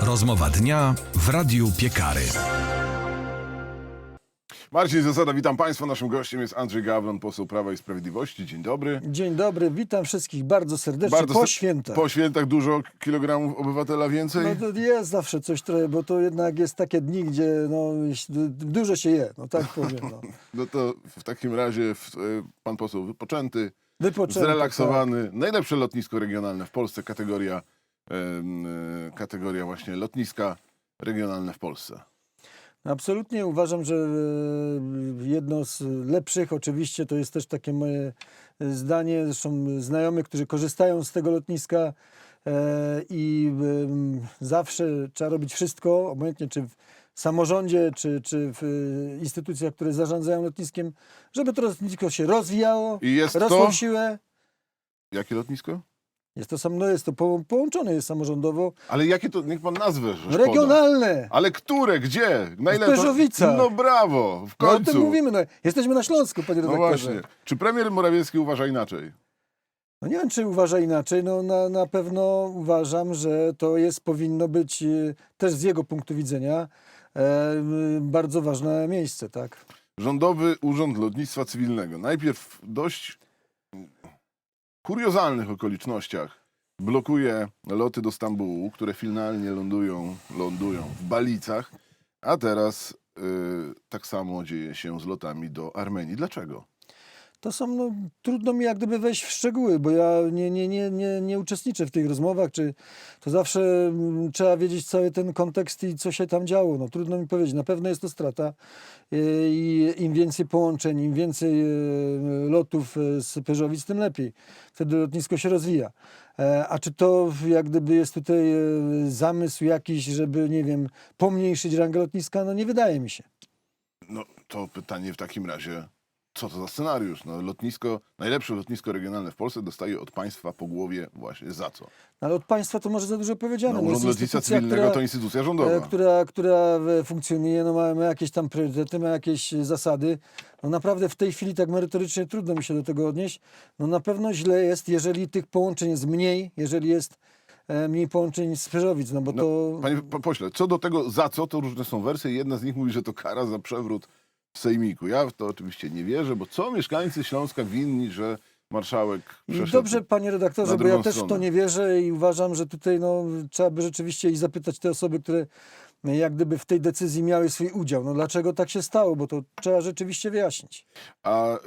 Rozmowa dnia w Radiu Piekary. Marcin Zasada, witam Państwa. Naszym gościem jest Andrzej Gawron, poseł Prawa i Sprawiedliwości. Dzień dobry. Dzień dobry, witam wszystkich bardzo serdecznie Bardzo po świętach. Po świętach dużo kilogramów obywatela więcej? No to jest zawsze coś trochę, bo to jednak jest takie dni, gdzie no, dużo się je, no tak powiem. No. No to w takim razie e, pan poseł wypoczęty, Wypoczęty, zrelaksowany. Najlepsze lotnisko regionalne w Polsce, kategoria, kategoria właśnie lotniska regionalne w Polsce. Absolutnie uważam, że e, jedno z lepszych, oczywiście to jest też takie moje zdanie, zresztą znajomy, którzy korzystają z tego lotniska e, i zawsze trzeba robić wszystko, obojętnie czy w samorządzie, czy, czy w e, instytucjach, które zarządzają lotniskiem, żeby to lotnisko się rozwijało, I jest rosło to... w siłę. Jakie lotnisko? Jest to, sam, no jest to po, połączone jest samorządowo. Ale jakie to, niech pan poda. Regionalne! Ale które? Gdzie? Na ile. No brawo, w No o końcu. tym mówimy. No, jesteśmy na Śląsku, panie No redaktorze. właśnie. Czy premier Morawiecki uważa inaczej? No nie wiem, czy uważa inaczej. No na, na pewno uważam, że to jest, powinno być e, też z jego punktu widzenia e, m, bardzo ważne miejsce, tak? Rządowy Urząd Lotnictwa Cywilnego. Najpierw dość kuriozalnych okolicznościach blokuje loty do Stambułu, które finalnie lądują, lądują w Balicach, a teraz y, tak samo dzieje się z lotami do Armenii. Dlaczego? To są, no, trudno mi jak gdyby wejść w szczegóły, bo ja nie, nie, nie, nie, nie uczestniczę w tych rozmowach, czy to zawsze mm, trzeba wiedzieć cały ten kontekst i co się tam działo. No, trudno mi powiedzieć. Na pewno jest to strata e, i im więcej połączeń, im więcej e, lotów e, z Pyrzowic, tym lepiej. Wtedy lotnisko się rozwija. E, A czy to jak gdyby jest tutaj zamysł jakiś, żeby, nie wiem, pomniejszyć rangę lotniska? No nie wydaje mi się. No to pytanie w takim razie, co to za scenariusz? No, lotnisko, najlepsze lotnisko regionalne w Polsce dostaje od państwa po głowie właśnie za co? No, Ale od państwa to może za dużo powiedziane. No, No, Urząd jest Lotnictwa instytucja, Cywilnego która- to instytucja e, rządowa. która, która e, funkcjonuje, no ma, ma jakieś tam priorytety, ma jakieś e, zasady. No naprawdę w tej chwili tak merytorycznie trudno mi się do tego odnieść. No na pewno źle jest, jeżeli tych połączeń jest mniej, jeżeli jest e, mniej połączeń z Pyrzowic, no bo No, to... Panie po- pośle, co do tego za co, to różne są wersje. Jedna z nich mówi, że to kara za przewrót w sejmiku. Ja w to oczywiście nie wierzę, bo co mieszkańcy Śląska winni, że marszałek I przeszedł... Dobrze, panie redaktorze, na bo ja drugą też w to stronę. nie wierzę i uważam, że tutaj no, trzeba by rzeczywiście i zapytać te osoby, które e, jak gdyby w tej decyzji miały swój udział. No dlaczego tak się stało, bo to trzeba rzeczywiście wyjaśnić. A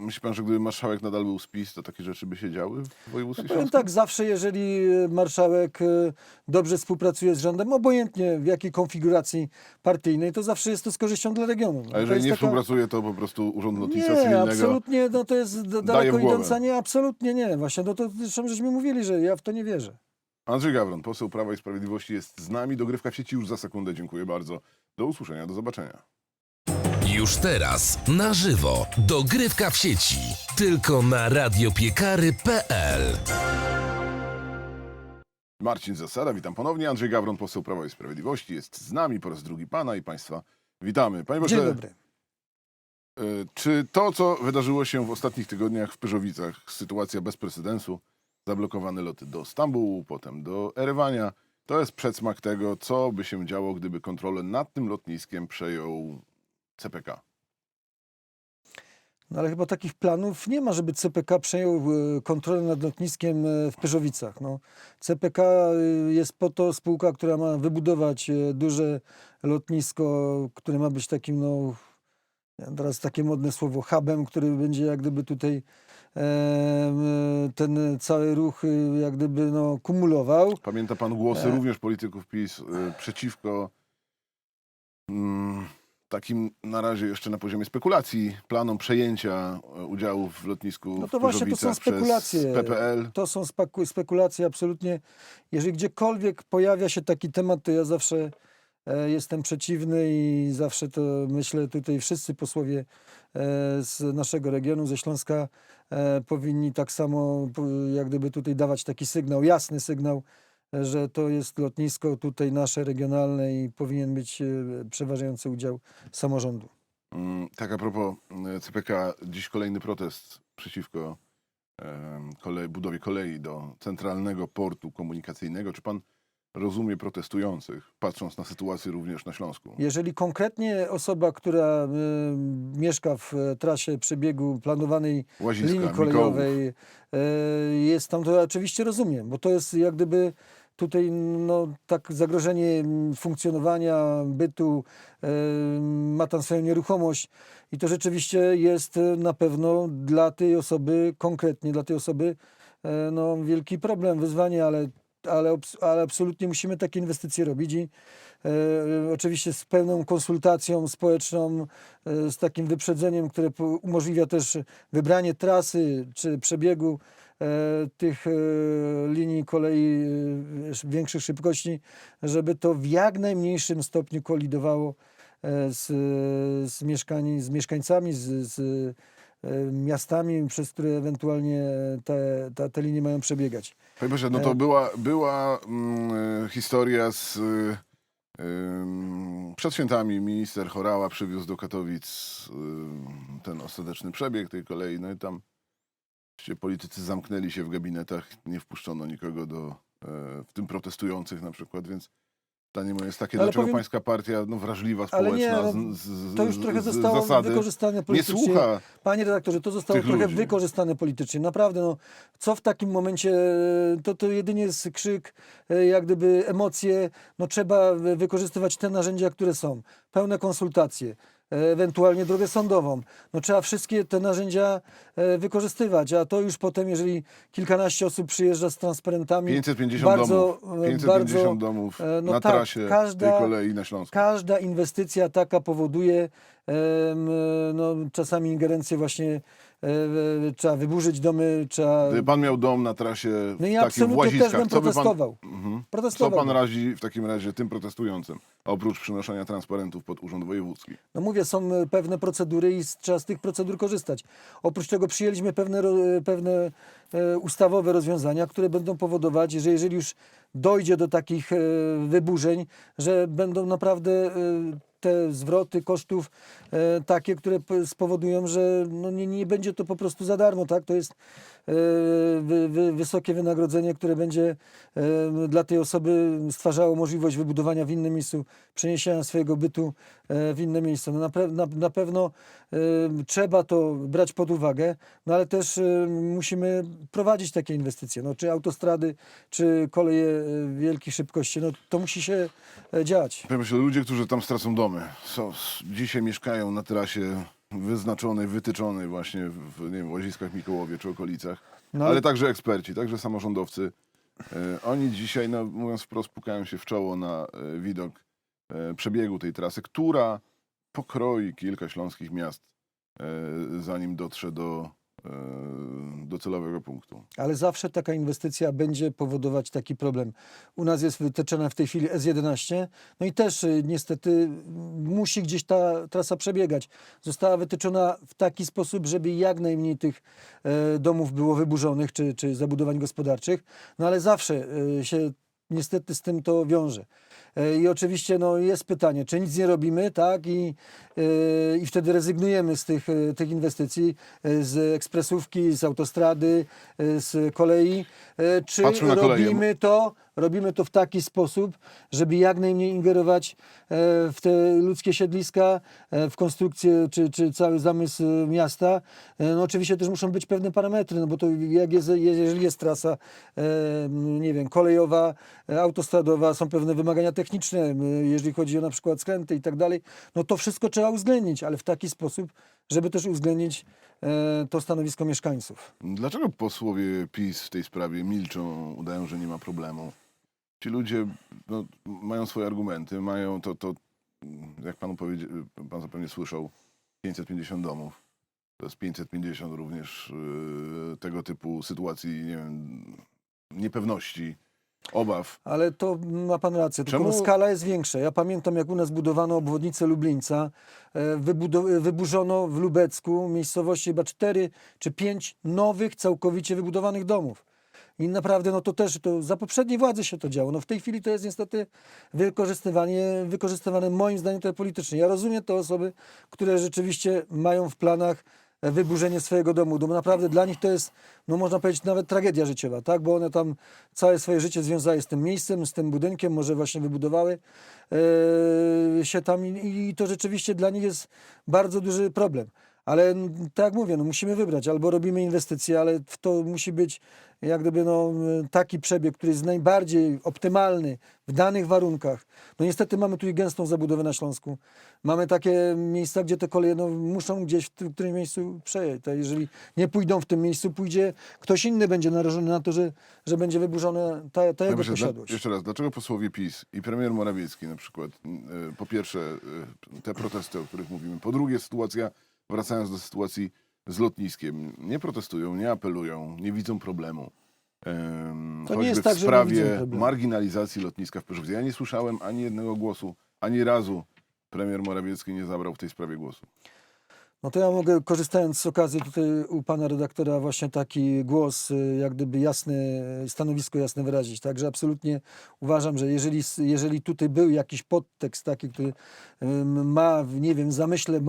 myśli pan, że gdyby marszałek nadal był spis, to takie rzeczy by się działy w województwie Powiem śląskim? tak, zawsze jeżeli e, marszałek e, dobrze współpracuje z rządem, obojętnie w jakiej konfiguracji partyjnej, to zawsze jest to z korzyścią dla regionu. No, A jeżeli nie taka- współpracuje, to po prostu Urząd Lotnictwa Nie, Cywilnego... absolutnie, no to jest daleko idąca, nie, absolutnie nie. Właśnie, no to zresztą żeśmy mówili, że ja w to nie wierzę. Andrzej Gawron, poseł Prawa i Sprawiedliwości jest z nami. Dogrywka w sieci już za sekundę. Dziękuję bardzo. Do usłyszenia, do zobaczenia. Już teraz na żywo. Dogrywka w sieci. Tylko na radiopiekary.pl. Marcin Zasada, witam ponownie. Andrzej Gawron, poseł Prawa i Sprawiedliwości jest z nami po raz drugi pana i państwa witamy. Panie Dzień pośle, dobry. e, czy to, co wydarzyło się w ostatnich tygodniach w Pyrzowicach, sytuacja bez precedensu, zablokowane loty do Stambułu, potem do Erewania, to jest przedsmak tego, co by się działo, gdyby kontrolę nad tym lotniskiem przejął CPK? No ale chyba takich planów nie ma, żeby CPK przejął e, kontrolę nad lotniskiem e, w Pyrzowicach. No, CPK e, jest po to spółka, która ma wybudować duże lotnisko, które ma być takim, no teraz takie modne słowo, hubem, który będzie jak gdyby tutaj ten cały ruch jak gdyby no, kumulował. Pamięta pan głosy również polityków PiS przeciwko mm, takim na razie jeszcze na poziomie spekulacji planom przejęcia y, udziałów w lotnisku No to w właśnie to są spekulacje. przez PPL. To są speku- spekulacje absolutnie. Jeżeli gdziekolwiek pojawia się taki temat, to ja zawsze e, jestem przeciwny i zawsze to myślę tutaj wszyscy posłowie e, z naszego regionu, ze Śląska e, powinni tak samo jak gdyby tutaj dawać taki sygnał, jasny sygnał, e, że to jest lotnisko tutaj nasze regionalne i powinien być e, przeważający udział samorządu. Mm, Tak a propos y, CPK, dziś kolejny protest przeciwko kolei, budowie kolei do centralnego portu komunikacyjnego. Czy pan rozumie protestujących, patrząc na sytuację również na Śląsku? Jeżeli konkretnie osoba, która y, mieszka w e, trasie przebiegu planowanej Łaziska, linii kolejowej, e, jest tam, to oczywiście rozumiem, bo to jest jak gdyby tutaj no, tak zagrożenie funkcjonowania, bytu, e, ma tam swoją nieruchomość i to rzeczywiście jest e, na pewno dla tej osoby, konkretnie dla tej osoby, e, no, wielki problem, wyzwanie, ale, ale, ale absolutnie musimy takie inwestycje robić i oczywiście z pełną konsultacją społeczną, z takim wyprzedzeniem, które umożliwia też wybranie trasy czy przebiegu tych e, linii kolei e, sz- większych szybkości, żeby to w jak najmniejszym stopniu kolidowało e, z, z, mieszkań, z mieszkańcami, z, z e, miastami, przez które ewentualnie te, te, te linie mają przebiegać. Panie Boże, no E. to była, była mm, e, historia z... ym, przed świętami minister Chorała przywiózł do Katowic ym, ten ostateczny przebieg tej kolei, no i tam oczywiście politycy zamknęli się w gabinetach, nie wpuszczono nikogo do, e, w tym protestujących na przykład, więc pytanie moje jest takie, Ale dlaczego powiem- pańska partia, no wrażliwa społeczna, nie, no, z, z, To już trochę zostało zasady, wykorzystane nie politycznie. słucha Panie redaktorze, to zostało trochę ludzi. wykorzystane politycznie. Naprawdę, no, co w takim momencie, to, to jedynie jest krzyk, e, jak gdyby emocje. No, trzeba wy- wykorzystywać te narzędzia, które są. Pełne konsultacje, e, ewentualnie drogę sądową. No, trzeba wszystkie te narzędzia e, wykorzystywać, a to już potem, jeżeli kilkanaście osób przyjeżdża z transparentami, 550 bardzo, domów, e, 550 bardzo, domów e, no na tak, trasie każda- tej kolei na Śląsku. Każda inwestycja taka powoduje no, czasami ingerencję właśnie, e, trzeba wyburzyć domy, trzeba... Gdyby pan miał dom na trasie No i w takim w absolutnie Łaziskach, też bym co by pan, protestował. mhm. co protestował. pan razi w takim razie tym protestującym, oprócz przynoszenia transparentów pod Urząd Wojewódzki? No mówię, są e, pewne procedury i trzeba z tych procedur korzystać. Oprócz tego przyjęliśmy pewne, ro- e, pewne e, ustawowe rozwiązania, które będą powodować, że jeżeli już dojdzie do takich e, wyburzeń, że będą naprawdę e, te zwroty kosztów e, takie, które spowodują, że no nie, nie będzie to po prostu za darmo, tak? To jest wy, wysokie wynagrodzenie, które będzie e, dla tej osoby stwarzało możliwość wybudowania w innym miejscu, przeniesienia swojego bytu e, w inne miejsce. No na, pe- na, na pewno e, trzeba to brać pod uwagę, no ale też e, musimy prowadzić takie inwestycje, no, czy autostrady, czy koleje e, wielkich szybkości, no to musi się e, dziać. Ludzie, którzy tam stracą domy, są, dzisiaj mieszkają na trasie wyznaczonej, wytyczonej właśnie w nie wiem, Łaziskach Mikołowie czy okolicach, No, ale także eksperci, także samorządowcy. E, oni dzisiaj, no, mówiąc wprost, pukają się w czoło na e, widok e, przebiegu tej trasy, która pokroi kilka śląskich miast, e, zanim dotrze do, e, do celowego punktu. Ale zawsze taka inwestycja będzie powodować taki problem. U nas jest wytyczona w tej chwili S11, no i też y, niestety musi gdzieś ta trasa przebiegać. Została wytyczona w taki sposób, żeby jak najmniej tych e, domów było wyburzonych czy, czy zabudowań gospodarczych, no ale zawsze e, się niestety z tym to wiąże. E, I oczywiście no, jest pytanie, czy nic nie robimy, tak? I, e, i wtedy rezygnujemy z tych, e, tych inwestycji, z ekspresówki, z autostrady, z kolei. Czy Patrzmy na koleje. robimy to, robimy to w taki sposób, żeby jak najmniej ingerować e, w te ludzkie siedliska, e, w konstrukcję czy, czy cały zamysł miasta. E, No oczywiście też muszą być pewne parametry, no bo to jak jest, jeżeli jest trasa, nie wiem, kolejowa, autostradowa, są pewne wymagania techniczne, jeżeli chodzi o na przykład skręty i tak dalej, no to wszystko trzeba uwzględnić, ale w taki sposób, żeby też uwzględnić to stanowisko mieszkańców. Dlaczego posłowie PiS w tej sprawie milczą, udają, że nie ma problemu? Ci ludzie no, mają swoje argumenty, mają to, to jak panu powiedział, pan zapewne słyszał, 550 domów. To jest 550 również yy, tego typu sytuacji, nie wiem, niepewności, obaw. Ale to ma pan rację, tylko Czemu- no, skala jest większa. Ja pamiętam, jak u nas budowano obwodnicę Lublińca, e, wyburzono w Lubecku miejscowości chyba cztery czy pięć nowych, całkowicie wybudowanych domów. I naprawdę, no to też to za poprzedniej władzy się to działo. No w tej chwili to jest niestety wykorzystywanie, wykorzystywane moim zdaniem to politycznie. Ja rozumiem te osoby, które rzeczywiście mają w planach wyburzenie swojego domu, bo naprawdę dla nich to jest, no można powiedzieć, nawet tragedia życiowa, tak? Bo one tam całe swoje życie związały z tym miejscem, z tym budynkiem, może właśnie wybudowały e, się tam i, i to rzeczywiście dla nich jest bardzo duży problem. Ale n- tak jak mówię, no musimy wybrać, albo robimy inwestycje, ale w to musi być jak gdyby no, taki przebieg, który jest najbardziej optymalny w danych warunkach. No niestety mamy tu i gęstą zabudowę na Śląsku. Mamy takie miejsca, gdzie te koleje no, muszą gdzieś w tym którymś miejscu przejeść. To jeżeli nie pójdą w tym miejscu, pójdzie ktoś inny będzie narażony na to, że, że będzie wyburzona ta, ta jego dla, posiadłość. jeszcze raz, dlaczego posłowie PiS i premier Morawiecki na przykład, y, po pierwsze y, te protesty, o których mówimy, po drugie sytuacja, wracając do sytuacji z lotniskiem, nie protestują, nie apelują, nie widzą problemu. Ym, To nie choćby jest w tak, sprawie marginalizacji lotniska w Pyrzowicy. Ja nie słyszałem ani jednego głosu, ani razu premier Morawiecki nie zabrał w tej sprawie głosu. No to ja mogę, korzystając z okazji tutaj u pana redaktora, właśnie taki głos, y, jak gdyby jasne, stanowisko jasne wyrazić. Także absolutnie uważam, że jeżeli, jeżeli tutaj był jakiś podtekst taki, który ma, nie wiem, zamyśle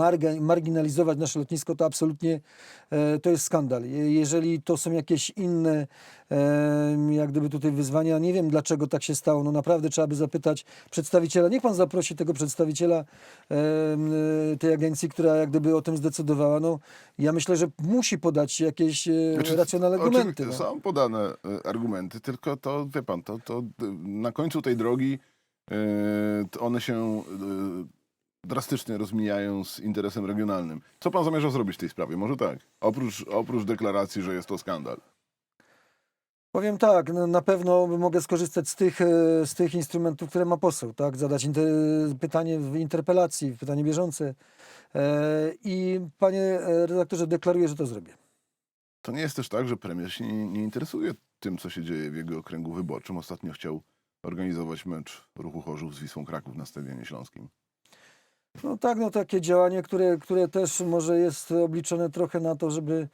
marginalizować nasze lotnisko, to absolutnie e, to jest skandal. Je- Jeżeli to są jakieś inne, jak gdyby tutaj wyzwania, nie wiem dlaczego tak się stało. No naprawdę trzeba by zapytać przedstawiciela. Niech pan zaprosi tego przedstawiciela y, tej agencji, która jak gdyby o tym zdecydowała. No, ja myślę, że musi podać jakieś e, Znaczy, racjonalne argumenty. No. Są podane e, argumenty, tylko to, wie pan, to, to na końcu tej drogi e, one się drastycznie rozmijają z interesem regionalnym. Co pan zamierza zrobić w tej sprawie? Może tak, oprócz, oprócz deklaracji, że jest to skandal. Powiem tak, no, na pewno mogę skorzystać z tych, z tych instrumentów, które ma poseł, tak? Zadać pytanie w interpelacji, pytanie bieżące. E, I panie e, redaktorze, deklaruję, że to zrobię. To nie jest też tak, że premier się nie, nie interesuje tym, co się dzieje w jego okręgu wyborczym. Ostatnio chciał organizować mecz ruchu Chorzów z Wisłą Kraków na Stadionie Śląskim. No tak, no takie działanie, które, które też może jest obliczone trochę na to, żeby,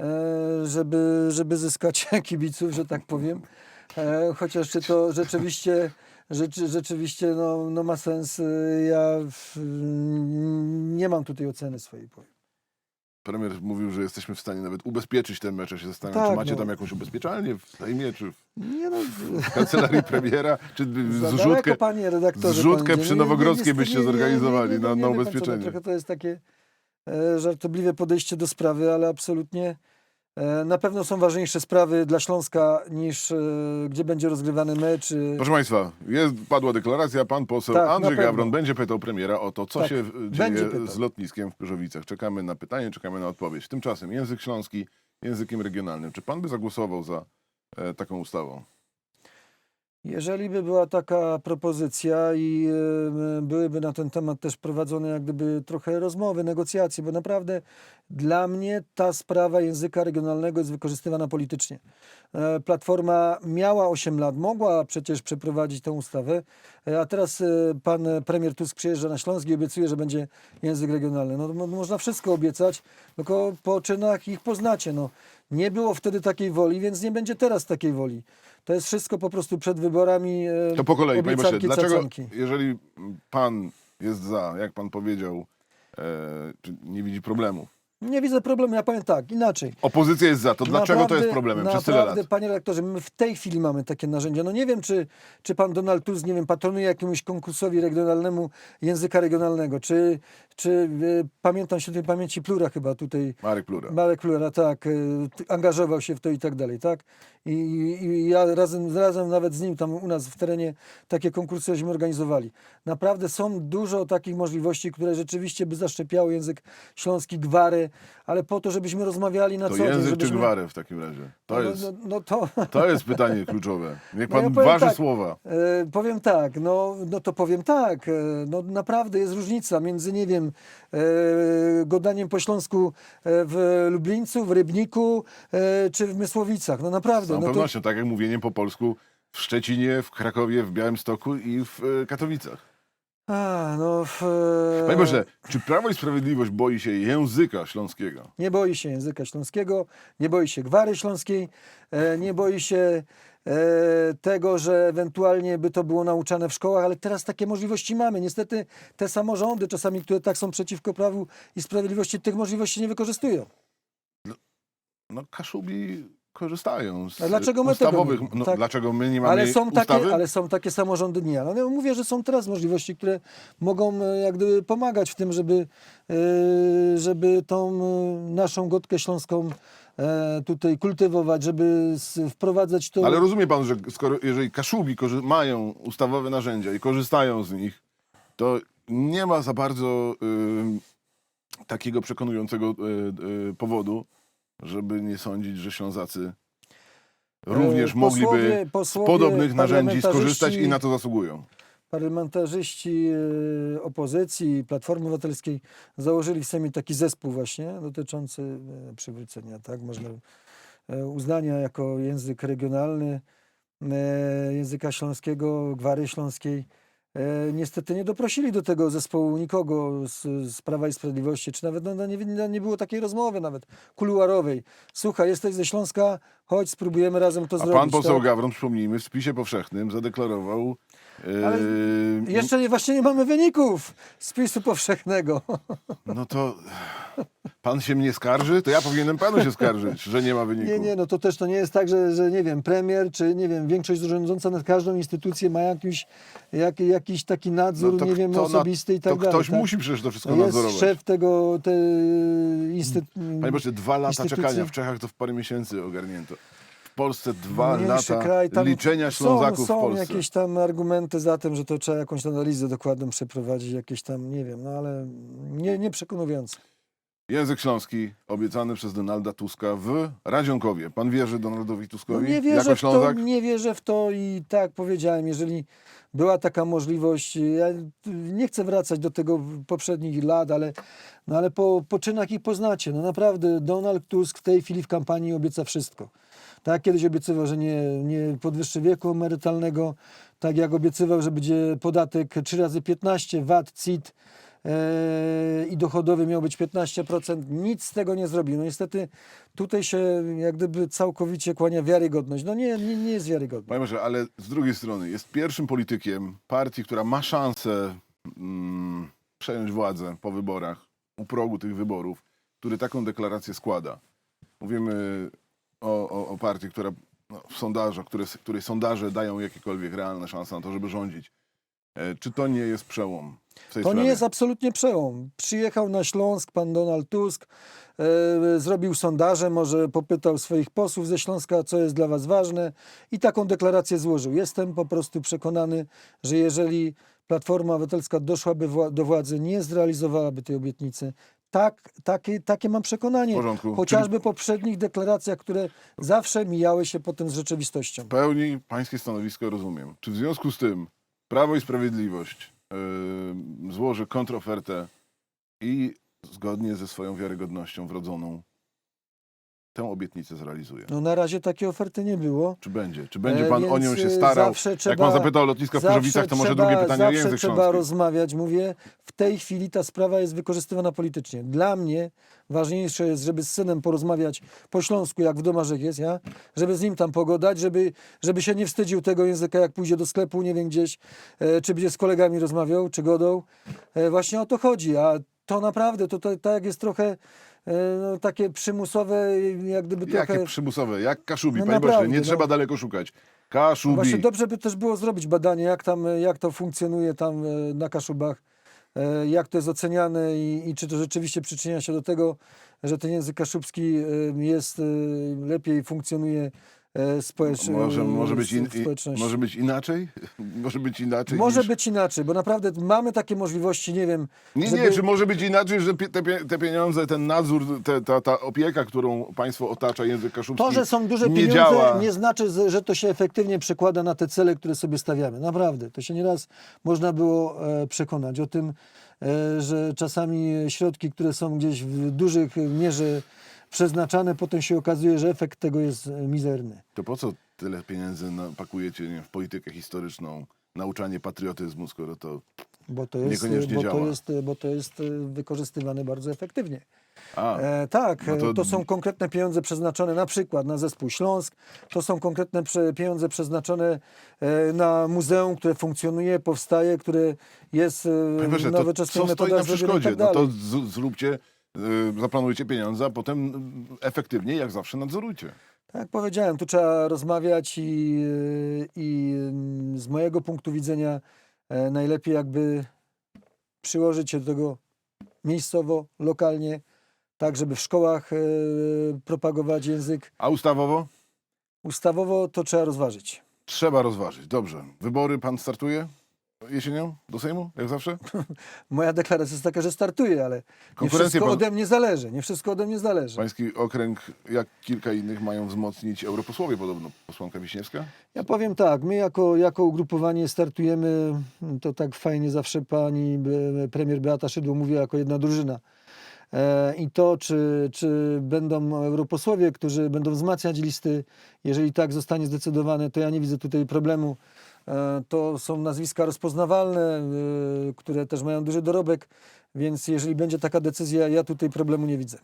e, żeby, żeby zyskać kibiców, że tak powiem. Chociaż czy to rzeczywiście, rzeczy, rzeczywiście no, no ma sens, e, ja w, nie mam tutaj oceny swojej. Powiem. Premier mówił, że jesteśmy w stanie nawet ubezpieczyć ten mecz. Ja się zastanawiam, Tak, czy macie no. tam jakąś ubezpieczalnię w Sejmie, czy w Nie no, w kancelarii premiera, czy zrzutkę, panie redaktorze. zrzutkę przy Nowogrodzkiej byście nie, zorganizowali nie, nie, na- pan ubezpieczenie. Trochę to jest takie e, żartobliwe podejście do sprawy, ale absolutnie na pewno są ważniejsze sprawy dla Śląska niż e, gdzie będzie rozgrywany mecz. e, Proszę Państwa, jest, padła deklaracja, pan poseł Tak, na Andrzej pewno. Gawron będzie pytał premiera o to, co Tak, się e, będzie dzieje pytał. z lotniskiem w Pyrzowicach. Czekamy na pytanie, czekamy na odpowiedź. Tymczasem język śląski językiem regionalnym. Czy pan by zagłosował za e, taką ustawą? Jeżeli by była taka propozycja i e, byłyby na ten temat też prowadzone jak gdyby trochę rozmowy, negocjacje, bo naprawdę dla mnie ta sprawa języka regionalnego jest wykorzystywana politycznie. E, Platforma miała 8 lat, mogła przecież przeprowadzić tę ustawę, e, a teraz pan premier Tusk przyjeżdża na Śląsk i obiecuje, że będzie język regionalny. No można wszystko obiecać, tylko po czynach ich poznacie. No, nie było wtedy takiej woli, więc nie będzie teraz takiej woli. To jest wszystko po prostu przed wyborami. e, To po kolei, panie pośle, obiecanki, dlaczego, cacanki. jeżeli pan jest za, jak pan powiedział, e, czy nie widzi problemu, Nie widzę problemu, ja powiem tak, inaczej. opozycja jest za, to dlaczego to jest problemem przez tyle naprawdę, lat? panie redaktorze, my w tej chwili mamy takie narzędzia. No nie wiem, czy, czy pan Donald Tusk, nie wiem, patronuje jakiemuś konkursowi regionalnemu języka regionalnego, czy, czy e, pamiętam się tej pamięci Plura chyba tutaj, Marek Plura. Marek Plura, tak, t- angażował się w to i tak dalej, tak? I, i, i ja razem, razem nawet z nim tam u nas w terenie takie konkursy żeśmy organizowali. Naprawdę są dużo takich możliwości, które rzeczywiście by zaszczepiały język śląski, gwary, ale po to, żebyśmy rozmawiali na To co dzień, język czy żebyśmy... gwarę w takim razie? To no, jest, no, no to to jest pytanie kluczowe. Niech No ja pan powiem waży tak. słowa. e, powiem tak, no, no to powiem tak, e, no naprawdę jest różnica między, nie wiem, e, godaniem po śląsku e, w Lublińcu, w Rybniku e, czy w Mysłowicach, no Z naprawdę. całą No to, pewnością, tak jak mówieniem po polsku w Szczecinie, w Krakowie, w Białymstoku i w e, Katowicach. A, no, w, Panie Boże, czy Prawo i Sprawiedliwość boi się języka śląskiego? Nie boi się języka śląskiego, nie boi się gwary śląskiej, e, nie boi się e, tego, że ewentualnie by to było nauczane w szkołach, ale teraz takie możliwości mamy. Niestety te samorządy czasami, które tak są przeciwko Prawu i Sprawiedliwości, tych możliwości nie wykorzystują. No Kaszubi korzystają z A dlaczego my tego ustawowych... nie- No, tak. Dlaczego my nie mamy Ale są, ustawy? takie, ale są takie samorządy nie. Ale ja mówię, że są teraz możliwości, które mogą e, jak gdyby pomagać w tym, żeby, e, żeby tą e, naszą gotkę śląską tutaj kultywować, żeby wprowadzać to. Ale rozumie pan, że skoro, jeżeli Kaszubi mają ustawowe narzędzia i korzystają z nich, to nie ma za bardzo y, takiego przekonującego y, y, powodu, żeby nie sądzić, że Ślązacy również E, mogliby posłowie- z posłowie, podobnych narzędzi skorzystać i na to zasługują. Parlamentarzyści e, opozycji, Platformy Obywatelskiej założyli w Sejmie taki zespół właśnie dotyczący e, przywrócenia, tak, można e, uznania jako język regionalny e, języka śląskiego, gwary śląskiej. E, Niestety nie doprosili do tego zespołu nikogo z, z Prawa i Sprawiedliwości, czy nawet no, no, nie, nie nie było takiej rozmowy nawet kuluarowej. Słuchaj, jesteś ze Śląska, chodź, spróbujemy razem to A zrobić. pan poseł tak? Gawron, przypomnijmy, w spisie powszechnym zadeklarował Ale y, Jeszcze nie, właśnie nie mamy wyników spisu powszechnego. No to pan się mnie skarży, to ja powinienem panu się skarżyć, że nie ma wyniku. Nie, nie, no to też to nie jest tak, że, że nie wiem, premier czy nie wiem, większość rządząca nad każdą instytucję ma jakiś, jak, jakiś taki nadzór, No to nie wiem, kto na- osobisty i tak to dalej. ktoś tak? musi przecież to wszystko jest nadzorować. szef tego te, instyt... Panie Boże, dwa lata instytucji. czekania w Czechach to w parę miesięcy ogarnięto. W Polsce dwa mniejszy lata kraj, tam liczenia Ślązaków są, są w Polsce. jakieś tam argumenty za tym, że to trzeba jakąś analizę dokładną przeprowadzić, jakieś tam, nie wiem, no ale nie, nie przekonujące. Język śląski obiecany przez Donalda Tuska w Radzionkowie. Pan wierzy Donaldowi No Tuskowi nie, wierzę jako w to, Ślązak? nie wierzę w to i tak powiedziałem, jeżeli była taka możliwość, ja nie chcę wracać do tego poprzednich lat, ale, no ale po, po czynach ich poznacie. No naprawdę Donald Tusk w tej chwili w kampanii obieca wszystko. Tak kiedyś obiecywał, że nie, nie podwyższy wieku emerytalnego, tak jak obiecywał, że będzie podatek 3 razy 15 VAT, CIT e, i dochodowy miał być 15%. Nic z tego nie zrobił. No niestety tutaj się jak gdyby całkowicie kłania wiarygodność. No nie, nie, nie jest wiarygodna. Panie Boże, ale z drugiej strony jest pierwszym politykiem partii, która ma szansę mm, przejąć władzę po wyborach, u progu tych wyborów, który taką deklarację składa. Mówimy o, o, o partii, która no, w sondażach, które, której sondaże dają jakiekolwiek realne szanse na to, żeby rządzić. E, czy to nie jest przełom w tej To sprawie? nie jest absolutnie przełom. Przyjechał na Śląsk pan Donald Tusk, e, zrobił sondaże, może popytał swoich posłów ze Śląska, co jest dla was ważne i taką deklarację złożył. Jestem po prostu przekonany, że jeżeli Platforma Obywatelska doszłaby wła- do władzy, nie zrealizowałaby tej obietnicy. Tak, takie, takie mam przekonanie. W porządku. Chociażby poprzednich deklaracjach, które zawsze mijały się potem z rzeczywistością. W pełni pańskie stanowisko rozumiem. Czy w związku z tym Prawo i Sprawiedliwość yy, złoży kontrofertę i zgodnie ze swoją wiarygodnością wrodzoną tę obietnicę zrealizuje? No na razie takiej oferty nie było. Czy będzie? Czy będzie E, pan o nią się y, starał? zawsze Jak trzeba- pan zapytał o lotniska w Pyrzowicach, to może trzeba, drugie pytanie o zawsze język trzeba śląski. rozmawiać. Mówię, w tej chwili ta sprawa jest wykorzystywana politycznie. Dla mnie ważniejsze jest, żeby z synem porozmawiać po śląsku, jak w Domarzech jest, ja? żeby z nim tam pogodać, żeby, żeby się nie wstydził tego języka, jak pójdzie do sklepu, nie wiem gdzieś, e, czy będzie z kolegami rozmawiał, czy godą. E, właśnie o to chodzi, a to naprawdę, to, tak jest trochę e, no, takie przymusowe, jak gdyby trochę... Jakie przymusowe? Jak Kaszubi? No Panie Boże, naprawdę, nie no. trzeba daleko szukać. No Kaszubi. Właśnie dobrze by też było zrobić badanie, jak tam, jak to funkcjonuje tam e, na Kaszubach, e, jak to jest oceniane i, i czy to rzeczywiście przyczynia się do tego, że ten język kaszubski e, jest, e, lepiej funkcjonuje e, społecznie. Może, może, być in, może być inaczej? może być inaczej Może niż... być inaczej, bo naprawdę mamy takie możliwości, nie wiem, Nie, żeby... nie, czy może być inaczej, że te, te pieniądze, ten nadzór, te, ta, ta opieka, którą państwo otacza język kaszubski, To, że są duże nie pieniądze, działa. nie znaczy, że- że to się efektywnie przekłada na te cele, które sobie stawiamy. Naprawdę. To się nieraz można było e, przekonać o tym, e, że czasami środki, które są gdzieś w dużych mierze przeznaczane, potem się okazuje, że efekt tego jest e, mizerny. To po co tyle pieniędzy na- pakujecie nie, w politykę historyczną, nauczanie patriotyzmu, skoro to bo to jest, Niekoniecznie bo to działa. jest, bo to jest e, wykorzystywane bardzo efektywnie. A, E, tak, no to- to... są konkretne pieniądze przeznaczone na przykład na zespół Śląsk, to są konkretne prze, pieniądze przeznaczone e, na muzeum, które funkcjonuje, powstaje, które jest e, to nowoczesnych co stoi na i przeszkodzie? tak No to z, zróbcie, zaplanujcie pieniądze, a potem y, efektywnie, jak zawsze, nadzorujcie. Tak jak powiedziałem, tu trzeba rozmawiać i, e, i mm, z mojego punktu widzenia e, najlepiej jakby przyłożyć się do tego miejscowo, lokalnie, tak żeby w szkołach e, propagować język. A ustawowo? Ustawowo to trzeba rozważyć. Trzeba rozważyć. Dobrze. Wybory pan startuje jesienią do Sejmu, jak zawsze? Moja deklaracja jest taka, że startuję, ale nie wszystko pan- ode mnie zależy. Nie wszystko ode mnie zależy. Pański okręg, jak kilka innych, mają wzmocnić europosłowie podobno. Posłanka Wiśniewska? Ja powiem tak, my jako, jako ugrupowanie startujemy, to tak fajnie zawsze pani premier Beata Szydło mówiła, jako jedna drużyna. E, I to, czy, czy będą europosłowie, którzy będą wzmacniać listy, jeżeli tak zostanie zdecydowane, to ja nie widzę tutaj problemu. E, To są nazwiska rozpoznawalne, e, które też mają duży dorobek, więc jeżeli będzie taka decyzja, ja tutaj problemu nie widzę.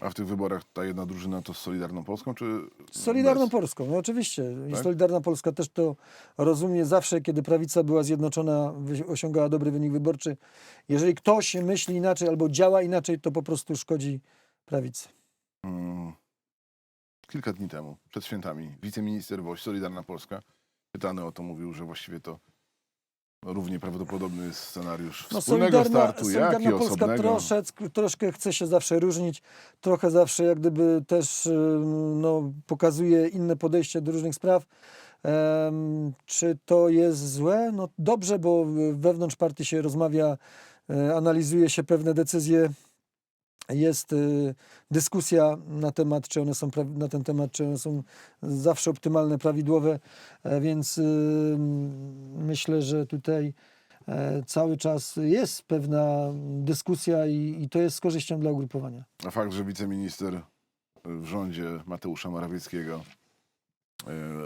A w tych wyborach ta jedna drużyna to z Solidarną Polską, czy Z Solidarną bez? Polską, no oczywiście. I Tak? Solidarna Polska też to rozumie zawsze, kiedy prawica była zjednoczona, osiągała dobry wynik wyborczy. Jeżeli ktoś myśli inaczej albo działa inaczej, to po prostu szkodzi prawicy. Mm. Kilka dni temu, przed świętami, wiceminister Woś, Solidarna Polska, pytany o to, mówił, że właściwie to równie prawdopodobny jest scenariusz No, wspólnego startu, jak Solidarna i Polska osobnego. troszeczkę, troszkę chce się zawsze różnić, trochę zawsze jak gdyby też no, pokazuje inne podejście do różnych spraw. Em, czy to jest złe? No dobrze, bo wewnątrz partii się rozmawia, e, analizuje się pewne decyzje. Jest e, dyskusja na temat, czy one są na ten temat, czy one są zawsze optymalne, prawidłowe, e, więc ym, myślę, że tutaj e, cały czas jest pewna dyskusja i, i to jest z korzyścią dla ugrupowania. A fakt, że wiceminister w rządzie Mateusza Morawieckiego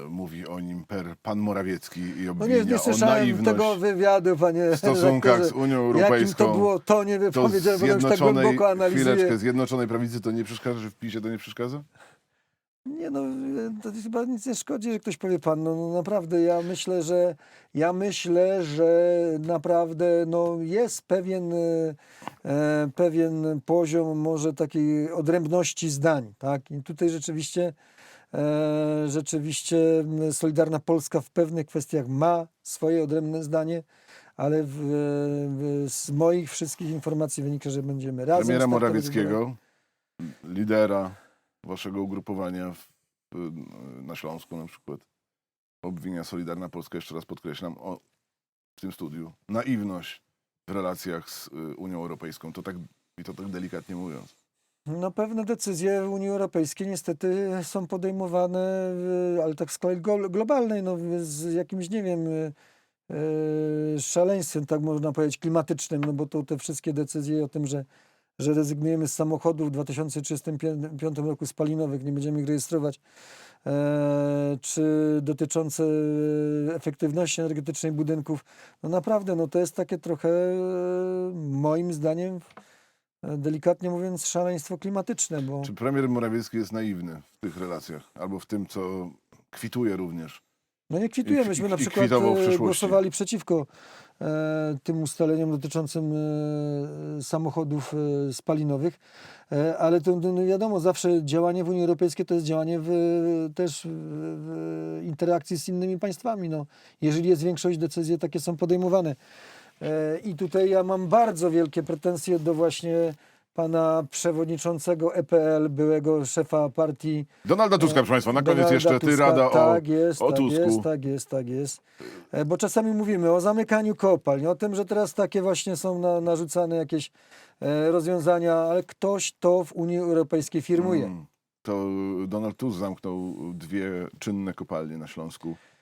mówi o nim per pan Morawiecki i No obwinia nie, nie o słyszałem tego wywiadu, panie w stosunkach z. Unią Jakim Europejską. to było, to nie to powiedziałem, bo już tak głęboko analizuję. chwileczkę, zjednoczonej prawicy to nie przeszkadza, że w PiSie to nie przeszkadza? Nie no, to chyba nic nie szkodzi, że ktoś powie pan, no, no naprawdę ja myślę, że ja myślę, że naprawdę no, jest pewien, e, e, pewien poziom może takiej odrębności zdań, tak? I tutaj rzeczywiście e, rzeczywiście m, Solidarna Polska w pewnych kwestiach ma swoje odrębne zdanie, ale w, w, z moich wszystkich informacji wynika, że będziemy razem Premiera. Morawieckiego, lidera waszego ugrupowania w, w- na Śląsku na przykład, obwinia Solidarna Polska, jeszcze raz podkreślam, o, w tym studiu, naiwność w relacjach z y, Unią Europejską. To tak, I to tak delikatnie mówiąc. No pewne decyzje w Unii Europejskiej niestety są podejmowane, ale tak w skali globalnej, no z jakimś, nie wiem, y, y, szaleństwem, tak można powiedzieć, klimatycznym, no bo to te wszystkie decyzje o tym, że, że rezygnujemy z samochodów w 2035 roku spalinowych, nie będziemy ich rejestrować, e, czy dotyczące e, efektywności energetycznej budynków, no naprawdę, no to jest takie trochę, e, moim zdaniem, e, delikatnie mówiąc, szaleństwo klimatyczne, bo Czy premier Morawiecki jest naiwny w tych relacjach? Albo w tym, co kwituje również? no nie kwitujemy. i- Myśmy na i przykład kwitował w e, głosowali przeciwko e, tym ustaleniom dotyczącym e, samochodów e, spalinowych, e, ale to no wiadomo, zawsze działanie w Unii Europejskiej to jest działanie w, też w, w interakcji z innymi państwami. No, jeżeli jest większość, decyzje takie są podejmowane. E, I tutaj ja mam bardzo wielkie pretensje do właśnie pana przewodniczącego EPL, byłego szefa partii Donalda Tuska, proszę Państwa, na koniec Donalda jeszcze ty Tuska. rada o, tak jest, o tak Tusku. Jest, tak jest, tak jest. E, Bo czasami mówimy o zamykaniu kopalń, o tym, że teraz takie właśnie są na, narzucane jakieś e, rozwiązania, ale ktoś to w Unii Europejskiej firmuje. Mm, To Donald Tusk zamknął dwie czynne kopalnie na Śląsku, e,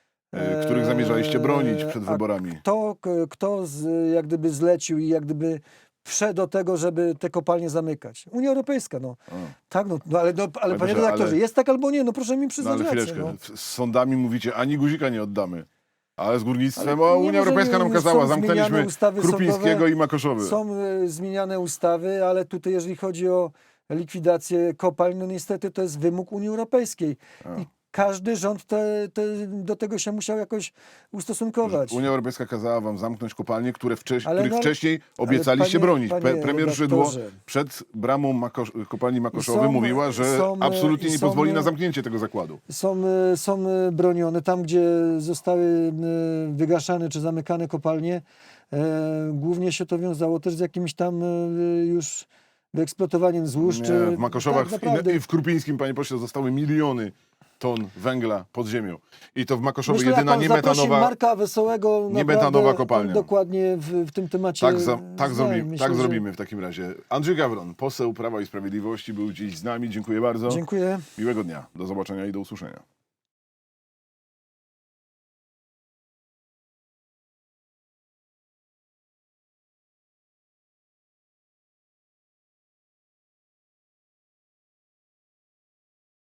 których zamierzaliście bronić przed a wyborami. Kto, kto z, jak gdyby zlecił i jak gdyby wszedł do tego, żeby te kopalnie zamykać? Unia Europejska, no. O. Tak, no, no ale, no, ale Panie Boże, redaktorze, ale- jest tak albo nie, no proszę mi No przyznać ale rację. chwileczkę, No. z sądami mówicie, ani guzika nie oddamy. Ale z górnictwem, Ale a nie Unia możemy- Europejska nam kazała, są zmieniane zamknęliśmy ustawy Krupińskiego sądowe, i Makoszowy. Są e, zmieniane ustawy, ale tutaj jeżeli chodzi o likwidację kopalń, no niestety to jest wymóg Unii Europejskiej. I każdy rząd te, te, do tego się musiał jakoś ustosunkować. Unia Europejska kazała wam zamknąć kopalnie, które wcześ, Ale których no- wcześniej obiecaliście panie- bronić. Pe- panie Premier Szydło redaktorze. przed bramą Makosz, kopalni Makoszowy są- mówiła, że są, e, absolutnie i nie są, pozwoli e, na zamknięcie tego zakładu. są, e, są e, bronione. Tam, gdzie zostały e, wygaszane czy zamykane kopalnie, e, głównie się to wiązało też z jakimś tam e, już wyeksploatowaniem złóż. Nie, czy, w Makoszowach tak, naprawdę. i w Krupińskim, panie pośle, zostały miliony ton węgla pod ziemią. I to w Makoszowie Myślę, jedyna niemetanowa... Marka Wesołego, naprawdę kopalnia. dokładnie w, w tym temacie Tak, za, tak, zna. zrobimy, Myślę, tak że- zrobimy w takim razie. Andrzej Gawron, poseł Prawa i Sprawiedliwości, był dziś z nami. Dziękuję bardzo. Dziękuję. Miłego dnia. Do zobaczenia i do usłyszenia.